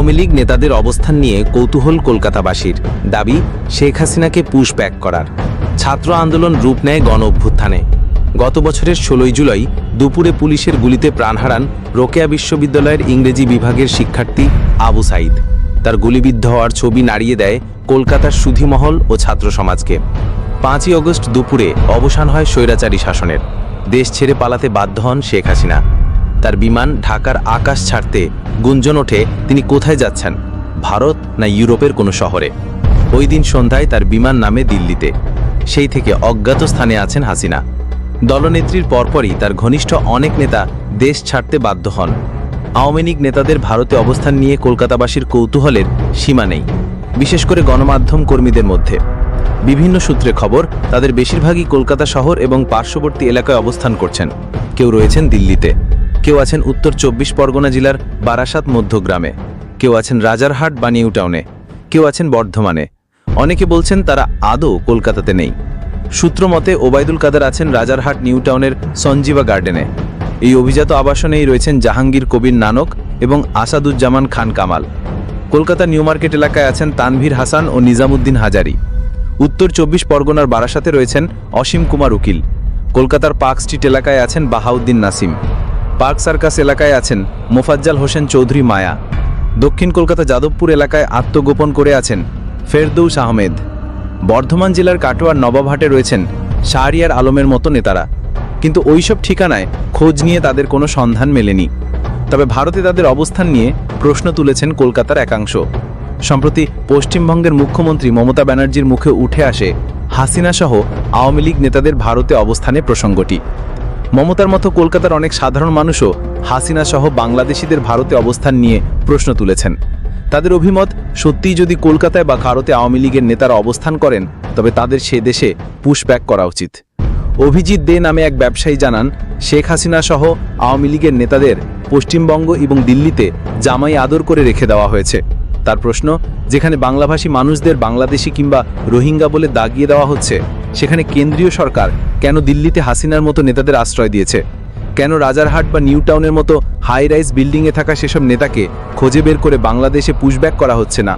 আওয়ামী লীগ নেতাদের অবস্থান নিয়ে কৌতূহল কলকাতাবাসীর দাবি, শেখ হাসিনাকে পুশ ব্যাক করার। ছাত্র আন্দোলন রূপ নেয় গণ অভ্যুত্থানে গত বছরের ষোলোই জুলাই দুপুরে পুলিশের গুলিতে প্রাণ হারান রোকেয়া বিশ্ববিদ্যালয়ের ইংরেজি বিভাগের শিক্ষার্থী আবু সাইদ তার গুলিবিদ্ধ হওয়ার ছবি নাড়িয়ে দেয় কলকাতার সুধীমহল ও ছাত্র সমাজকে। পাঁচই অগস্ট দুপুরে অবসান হয় স্বৈরাচারী শাসনের। দেশ ছেড়ে পালাতে বাধ্য হন শেখ হাসিনা। তার বিমান ঢাকার আকাশ ছাড়তে গুঞ্জন ওঠে তিনি কোথায় যাচ্ছেন, ভারত না ইউরোপের কোনো শহরে। ওই দিন সন্ধ্যায় তার বিমান নামে দিল্লিতে। সেই থেকে অজ্ঞাত স্থানে আছেন হাসিনা। দলনেত্রীর পরপরই তার ঘনিষ্ঠ অনেক নেতা দেশ ছাড়তে বাধ্য হন। আওয়ামী লীগ নেতাদের ভারতে অবস্থান নিয়ে কলকাতাবাসীর কৌতূহলের সীমা নেই, বিশেষ করে গণমাধ্যম কর্মীদের মধ্যে। বিভিন্ন সূত্রে খবর, তাদের বেশিরভাগই কলকাতা শহর এবং পার্শ্ববর্তী এলাকায় অবস্থান করছেন। কেউ রয়েছেন দিল্লিতে। কেউ আছেন উত্তর চব্বিশ পরগনা জেলার বারাসাত মধ্যগ্রামে, কেউ আছেন রাজারহাট বা নিউ টাউনে, কেউ আছেন বর্ধমানে। অনেকে বলছেন তারা আদৌ কলকাতাতে নেই। সূত্র মতে ওবায়দুল কাদের আছেন রাজারহাট, নিউ টাউনের সঞ্জীবা গার্ডেনে। এই অভিজাত আবাসনেই রয়েছেন জাহাঙ্গীর কবির নানক এবং আসাদুজ্জামান খান কামাল। কলকাতা নিউ মার্কেট এলাকায় আছেন তানভীর হাসান ও নিজামুদ্দিন হাজারি। উত্তর চব্বিশ পরগনার বারাসাতে রয়েছেন অসীম কুমার উকিল। কলকাতার পার্ক স্ট্রিট এলাকায় আছেন বাহাউদ্দিন নাসিম। পার্ক সার্কাস এলাকায় আছেন মোফাজ্জাল হোসেন চৌধুরী মায়া। দক্ষিণ কলকাতা যাদবপুর এলাকায় আত্মগোপন করে আছেন ফেরদৌস আহমেদ। বর্ধমান জেলার কাটোয়ার নবাবহাটে রয়েছেন শাহরিয়ার আলমের মতো নেতারা। কিন্তু ওইসব ঠিকানায় খোঁজ নিয়ে তাদের কোনো সন্ধান মেলেনি। তবে ভারতে তাদের অবস্থান নিয়ে প্রশ্ন তুলেছেন কলকাতার একাংশ। সম্প্রতি পশ্চিমবঙ্গের মুখ্যমন্ত্রী মমতা ব্যানার্জির মুখে উঠে আসে হাসিনা সহ আওয়ামী লীগ নেতাদের ভারতে অবস্থানে প্রসঙ্গটি। মমতার মতো কলকাতার অনেক সাধারণ মানুষও হাসিনা সহ বাংলাদেশিদের ভারতে অবস্থান নিয়ে প্রশ্ন তুলেছেন। তাদের অভিমত, সত্যিই যদি কলকাতায় বা ভারতে আওয়ামী লীগের নেতারা অবস্থান করেন, তবে তাদের সে দেশে পুশব্যাক করা উচিত। অভিজিৎ দে নামে এক ব্যবসায়ী জানান, শেখ হাসিনা সহ আওয়ামী লীগের নেতাদের পশ্চিমবঙ্গ এবং দিল্লিতে জামাই আদর করে রেখে দেওয়া হয়েছে। তার প্রশ্ন, যেখানে বাংলাভাষী মানুষদের বাংলাদেশি কিংবা রোহিঙ্গা বলে দাগিয়ে দেওয়া হচ্ছে সেখানে কেন্দ্রীয় সরকার কেন দিল্লিতে হাসিনার মতো নেতাদের আশ্রয় দিয়েছে? কেন রাজারহাট বা নিউ টাউনের মতো হাই রাইজ বিল্ডিংয়ে থাকা সেসব নেতাকে খোঁজে বের করে বাংলাদেশে পুশব্যাক করা হচ্ছে না?